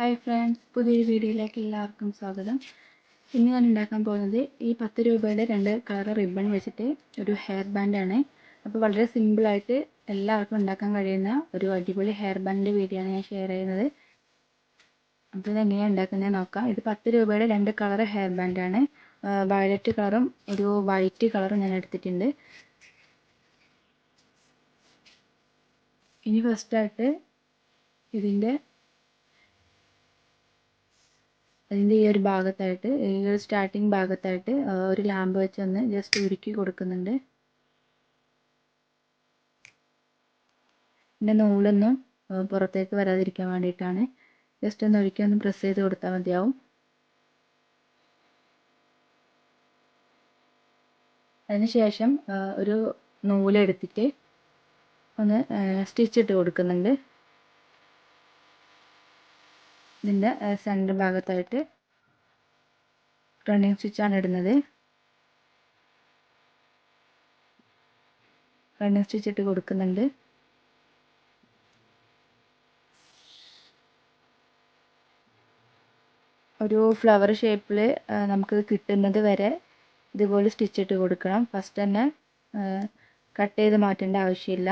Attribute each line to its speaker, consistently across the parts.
Speaker 1: hi friends പുതിയൊരു വീഡിയോയിലേക്ക് എല്ലാവർക്കും സ്വാഗതം ഇന്ന് ഞാൻ ഉണ്ടാക്കാൻ പോകുന്നത് ഈ പത്ത് രൂപയുടെ രണ്ട് കളർ റിബൺ വെച്ചിട്ട് ഒരു ഹെയർ ബാൻഡാണ് അപ്പോൾ വളരെ സിമ്പിളായിട്ട് എല്ലാവർക്കും ഉണ്ടാക്കാൻ കഴിയുന്ന ഒരു അടിപൊളി ഹെയർ ബാൻഡിൻ്റെ വീഡിയോ ആണ് ഞാൻ ഷെയർ ചെയ്യുന്നത് അപ്പോൾ ഇതെങ്ങനെയാണ് ഉണ്ടാക്കുന്നത് നോക്കാം ഇത് പത്ത് രൂപയുടെ രണ്ട് കളർ ഹെയർ ബാൻഡാണ് വയലറ്റ് കളറും ഒരു വൈറ്റ് കളറും ഞാൻ എടുത്തിട്ടുണ്ട് ഇനി ഫസ്റ്റായിട്ട് ഇതിൻ്റെ അതിൻ്റെ ഈ ഒരു ഭാഗത്തായിട്ട് ഈ ഒരു സ്റ്റാർട്ടിങ് ഭാഗത്തായിട്ട് ഒരു ലാമ്പ് ഒന്ന് ജസ്റ്റ് ഉരുക്കി കൊടുക്കുന്നുണ്ട് പിന്നെ നൂലൊന്നും പുറത്തേക്ക് വരാതിരിക്കാൻ വേണ്ടിയിട്ടാണ് ജസ്റ്റ് ഒന്ന് ഉരുക്കി ഒന്ന് പ്രസ് ചെയ്ത് കൊടുത്താൽ മതിയാവും അതിനുശേഷം ഒരു നൂലെടുത്തിട്ട് ഒന്ന് സ്റ്റിച്ചിട്ട് കൊടുക്കുന്നുണ്ട് ഇതിൻ്റെ സെൻറ്റർ ഭാഗത്തായിട്ട് റണ്ണിങ് സ്വിച്ചാണ് ഇടുന്നത് റണ്ണിങ് സ്റ്റിച്ച് ഇട്ട് കൊടുക്കുന്നുണ്ട് ഒരു ഫ്ലവർ ഷേപ്പിൽ നമുക്ക് കിട്ടുന്നത് വരെ ഇതുപോലെ സ്റ്റിച്ച് ഇട്ട് കൊടുക്കണം ഫസ്റ്റ് തന്നെ കട്ട് ചെയ്ത് മാറ്റേണ്ട ആവശ്യമില്ല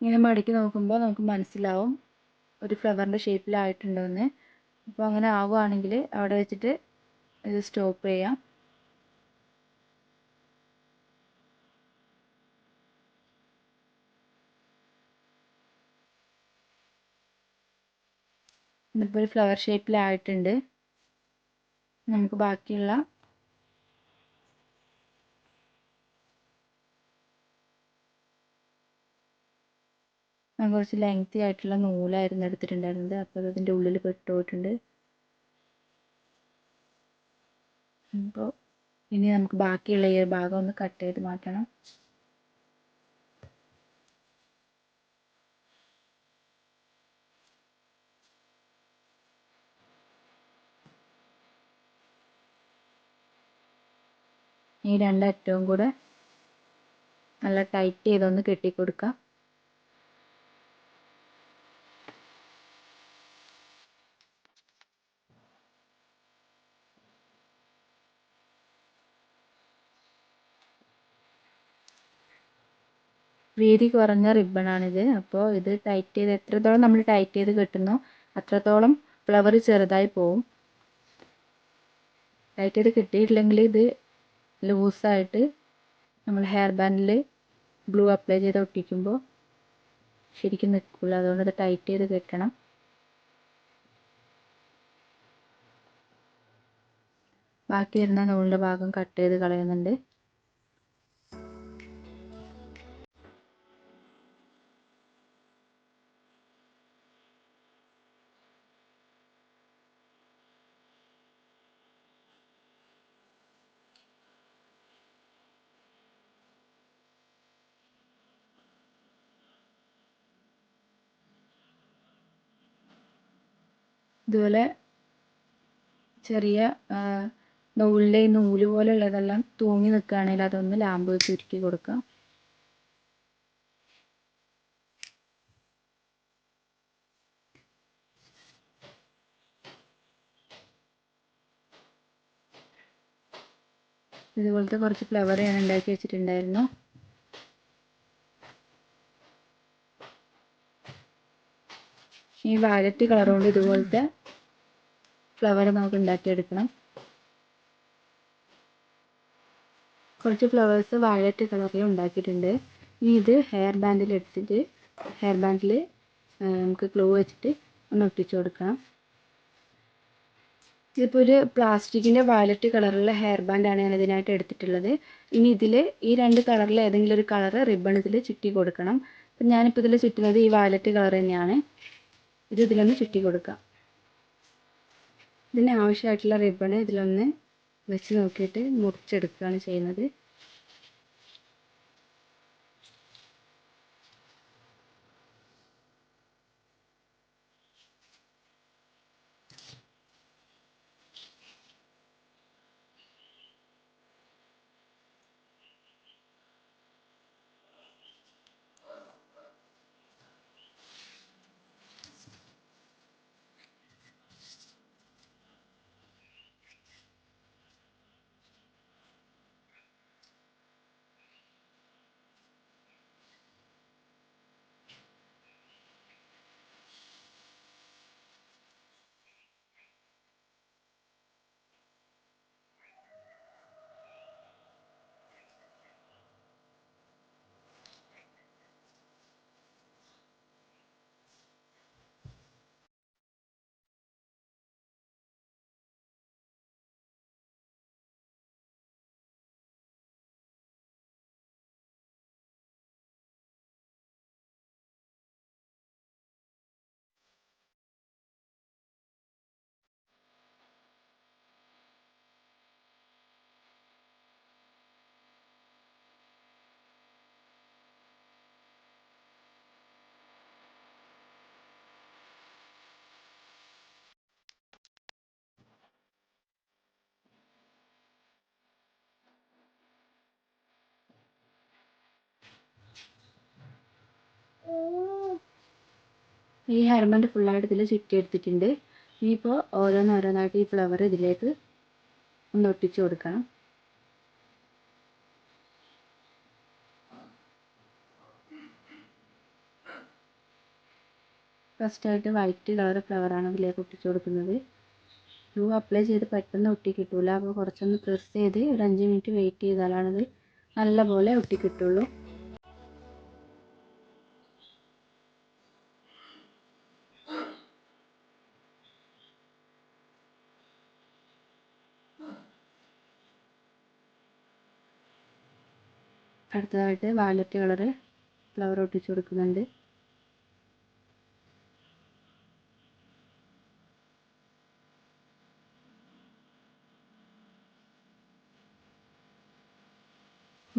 Speaker 1: ഇങ്ങനെ മടക്കി നോക്കുമ്പോൾ നമുക്ക് മനസ്സിലാവും ഒരു ഫ്ലവറിൻ്റെ ഷേപ്പിലായിട്ടുണ്ടെന്ന് അപ്പോൾ അങ്ങനെ ആവുകയാണെങ്കിൽ അവിടെ വെച്ചിട്ട് ഇത് സ്റ്റോപ്പ് ചെയ്യാം ഇതിപ്പോൾ ഒരു ഫ്ലവർ ഷേപ്പിലായിട്ടുണ്ട് നമുക്ക് ബാക്കിയുള്ള ഞാൻ കുറച്ച് ലെങ്തി ആയിട്ടുള്ള നൂലായിരുന്നു എടുത്തിട്ടുണ്ടായിരുന്നത് അപ്പോൾ അതിൻ്റെ ഉള്ളിൽ പെട്ടുപോയിട്ടുണ്ട് അപ്പോൾ ഇനി നമുക്ക് ബാക്കിയുള്ള ഈ ഭാഗം ഒന്ന് കട്ട് ചെയ്ത് മാറ്റണം ഈ രണ്ടറ്റവും കൂടെ നല്ല ടൈറ്റ് ചെയ്തൊന്ന് കെട്ടിക്കൊടുക്കുക വീതി കുറഞ്ഞ റിബണാണിത് അപ്പോൾ ഇത് ടൈറ്റ് ചെയ്ത് എത്രത്തോളം നമ്മൾ ടൈറ്റ് ചെയ്ത് കെട്ടുന്നോ അത്രത്തോളം ഫ്ലവർ ചെറുതായി പോവും ടൈറ്റ് ചെയ്ത് കിട്ടിയിട്ടില്ലെങ്കിൽ ഇത് ലൂസായിട്ട് നമ്മൾ ഹെയർ ബാൻഡിൽ ബ്ലൂ അപ്ലൈ ചെയ്ത് ഒട്ടിക്കുമ്പോൾ ശരിക്കും നിൽക്കില്ല അതുകൊണ്ട് ഇത് ടൈറ്റ് ചെയ്ത് കെട്ടണം ബാക്കി വരുന്ന നൂലിൻ്റെ ഭാഗം കട്ട് ചെയ്ത് കളയുന്നുണ്ട് ഇതുപോലെ ചെറിയ നൂലിൻ്റെ ഈ നൂല് ഉള്ളതെല്ലാം തൂങ്ങി നിൽക്കുകയാണെങ്കിൽ അതൊന്ന് ലാമ്പ് വെച്ച് ഉരുക്കി കൊടുക്കുക ഇതുപോലത്തെ കുറച്ച് ഫ്ലവർ ഞാൻ ഉണ്ടാക്കി വെച്ചിട്ടുണ്ടായിരുന്നു ഈ വയലറ്റ് കളറുകൊണ്ട് കൊണ്ട് ഇതുപോലത്തെ ഫ്ലവർ നമുക്ക് ഉണ്ടാക്കിയെടുക്കണം കുറച്ച് ഫ്ലവേഴ്സ് വയലറ്റ് കളറിൽ ഉണ്ടാക്കിയിട്ടുണ്ട് ഇനി ഇത് ഹെയർ ബാൻഡിൽ എടുത്തിട്ട് ഹെയർ ബാൻഡിൽ നമുക്ക് ഗ്ലൂ വെച്ചിട്ട് ഒന്ന് ഒട്ടിച്ചു കൊടുക്കാം ഇതിപ്പോൾ ഒരു പ്ലാസ്റ്റിക്കിൻ്റെ വയലറ്റ് കളറുള്ള ഹെയർ ബാൻഡാണ് ഞാൻ ഇതിനായിട്ട് എടുത്തിട്ടുള്ളത് ഇനി ഇതിൽ ഈ രണ്ട് കളറിൽ ഏതെങ്കിലും ഒരു കളർ റിബൺ ഇതിൽ ചുറ്റി കൊടുക്കണം അപ്പം ഞാനിപ്പോൾ ഇതിൽ ചുറ്റുന്നത് ഈ വയലറ്റ് കളർ തന്നെയാണ് ഇത് ഇതിലൊന്ന് ചുറ്റി കൊടുക്കുക ഇതിന് ആവശ്യമായിട്ടുള്ള റിബണ് ഇതിലൊന്ന് വെച്ച് നോക്കിയിട്ട് മുറിച്ചെടുക്കുകയാണ് ചെയ്യുന്നത് ഈ ഹെയർ ബാൻഡ് ഫുള്ളായിട്ട് ഇതിൽ ചുറ്റിയെടുത്തിട്ടുണ്ട് ഇനിയിപ്പോൾ ഓരോന്നോരോന്നായിട്ട് ഈ ഫ്ലവർ ഇതിലേക്ക് ഒന്ന് ഒട്ടിച്ചു കൊടുക്കണം ഫസ്റ്റായിട്ട് വൈറ്റ് കളർ ഫ്ലവറാണ് ഇതിലേക്ക് ഒട്ടിച്ചു കൊടുക്കുന്നത് ഗ്ലൂ അപ്ലൈ ചെയ്ത് പെട്ടെന്ന് ഒട്ടി അപ്പോൾ കുറച്ചൊന്ന് പ്രസ് ചെയ്ത് ഒരു അഞ്ച് മിനിറ്റ് വെയിറ്റ് ഇത് നല്ലപോലെ ഒട്ടി കിട്ടുള്ളൂ അടുത്തതായിട്ട് വയലറ്റ് കളറ് ഫ്ലവർ ഒട്ടിച്ചു കൊടുക്കുന്നുണ്ട്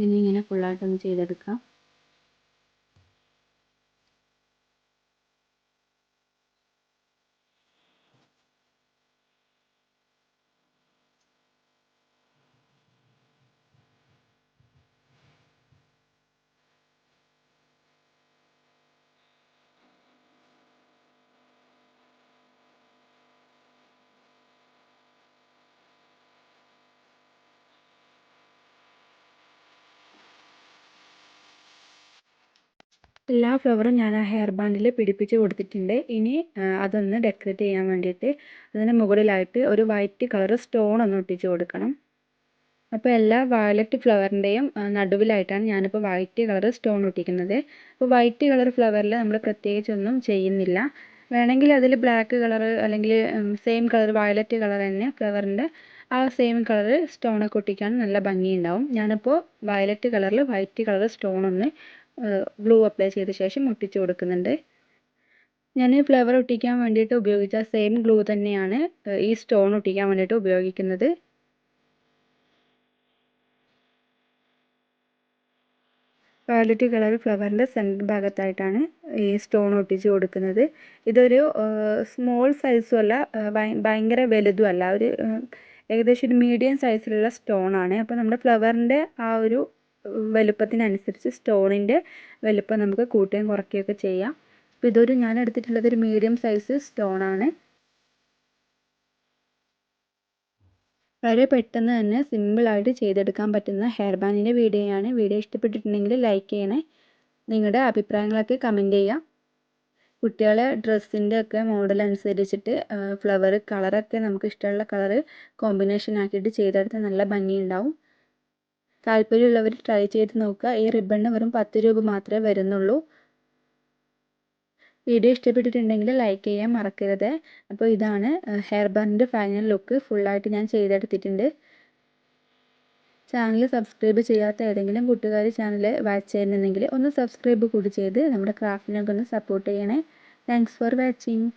Speaker 1: ഇനി ഇങ്ങനെ ഫുള്ളായിട്ടൊന്ന് ചെയ്തെടുക്കാം എല്ലാ ഫ്ലവറും ഞാൻ ആ ഹെയർ ബാൻഡിൽ പിടിപ്പിച്ച് കൊടുത്തിട്ടുണ്ട് ഇനി അതൊന്ന് ഡെക്കറേറ്റ് ചെയ്യാൻ വേണ്ടിയിട്ട് അതിന് മുകളിലായിട്ട് ഒരു വൈറ്റ് കളർ സ്റ്റോൺ ഒന്ന് ഒട്ടിച്ച് കൊടുക്കണം അപ്പോൾ എല്ലാ വയലറ്റ് ഫ്ലവറിൻ്റെയും നടുവിലായിട്ടാണ് ഞാനിപ്പോൾ വൈറ്റ് കളർ സ്റ്റോൺ ഒട്ടിക്കുന്നത് അപ്പോൾ വൈറ്റ് കളർ ഫ്ലവറിൽ നമ്മൾ പ്രത്യേകിച്ചൊന്നും ചെയ്യുന്നില്ല വേണമെങ്കിൽ അതിൽ ബ്ലാക്ക് കളർ അല്ലെങ്കിൽ സെയിം കളർ വയലറ്റ് കളർ തന്നെ ഫ്ലവറിൻ്റെ ആ സെയിം കളർ സ്റ്റോണൊക്കെ ഒട്ടിക്കാൻ നല്ല ഭംഗിയുണ്ടാവും ഞാനിപ്പോൾ വയലറ്റ് കളറിൽ വൈറ്റ് കളർ സ്റ്റോൺ ഒന്ന് ഗ്ലൂ അപ്ലൈ ചെയ്ത ശേഷം ഒട്ടിച്ചു കൊടുക്കുന്നുണ്ട് ഞാൻ ഫ്ലവർ ഒട്ടിക്കാൻ വേണ്ടിയിട്ട് ഉപയോഗിച്ച സെയിം ഗ്ലൂ തന്നെയാണ് ഈ സ്റ്റോൺ ഒട്ടിക്കാൻ വേണ്ടിയിട്ട് ഉപയോഗിക്കുന്നത് വയലറ്റ് കളർ ഫ്ലവറിൻ്റെ സെൻറ്റർ ഭാഗത്തായിട്ടാണ് ഈ സ്റ്റോൺ ഒട്ടിച്ച് കൊടുക്കുന്നത് ഇതൊരു സ്മോൾ സൈസും അല്ല ഭയങ്കര വലുതും അല്ല ഒരു ഏകദേശം ഒരു മീഡിയം സൈസിലുള്ള സ്റ്റോൺ ആണ് അപ്പോൾ നമ്മുടെ ഫ്ലവറിൻ്റെ ആ ഒരു വലുപ്പത്തിനനുസരിച്ച് സ്റ്റോണിൻ്റെ വലുപ്പം നമുക്ക് കൂട്ടുകയും കുറയ്ക്കുകയൊക്കെ ചെയ്യാം അപ്പോൾ ഇതൊരു ഞാൻ എടുത്തിട്ടുള്ളത് ഒരു മീഡിയം സൈസ് സ്റ്റോണാണ് വളരെ പെട്ടെന്ന് തന്നെ സിമ്പിളായിട്ട് ചെയ്തെടുക്കാൻ പറ്റുന്ന ഹെയർ ബാൻഡിൻ്റെ വീഡിയോയാണ് വീഡിയോ ഇഷ്ടപ്പെട്ടിട്ടുണ്ടെങ്കിൽ ലൈക്ക് ചെയ്യണേ നിങ്ങളുടെ അഭിപ്രായങ്ങളൊക്കെ കമൻറ്റ് ചെയ്യുക കുട്ടികളെ ഡ്രസ്സിൻ്റെ ഒക്കെ മോഡൽ അനുസരിച്ചിട്ട് ഫ്ലവർ കളറൊക്കെ നമുക്ക് ഇഷ്ടമുള്ള കളർ കോമ്പിനേഷൻ ആക്കിയിട്ട് ചെയ്തെടുത്താൽ നല്ല ഭംഗിയുണ്ടാവും താല്പര്യമുള്ളവർ ട്രൈ ചെയ്ത് നോക്കുക ഈ റിബണിന് വെറും പത്ത് രൂപ മാത്രമേ വരുന്നുള്ളൂ വീഡിയോ ഇഷ്ടപ്പെട്ടിട്ടുണ്ടെങ്കിൽ ലൈക്ക് ചെയ്യാൻ മറക്കരുത് അപ്പോൾ ഇതാണ് ഹെയർ ബാൻഡിൻ്റെ ഫൈനൽ ലുക്ക് ഫുള്ളായിട്ട് ഞാൻ ചെയ്തെടുത്തിട്ടുണ്ട് ചാനൽ സബ്സ്ക്രൈബ് ചെയ്യാത്ത ഏതെങ്കിലും കൂട്ടുകാർ ചാനൽ വാച്ച് ചെയ്യുന്നുണ്ടെങ്കിൽ ഒന്ന് സബ്സ്ക്രൈബ് കൂടി ചെയ്ത് നമ്മുടെ ക്രാഫ്റ്റിനൊക്കെ ഒന്ന് സപ്പോർട്ട് ചെയ്യണേ താങ്ക്സ് ഫോർ വാച്ചിങ്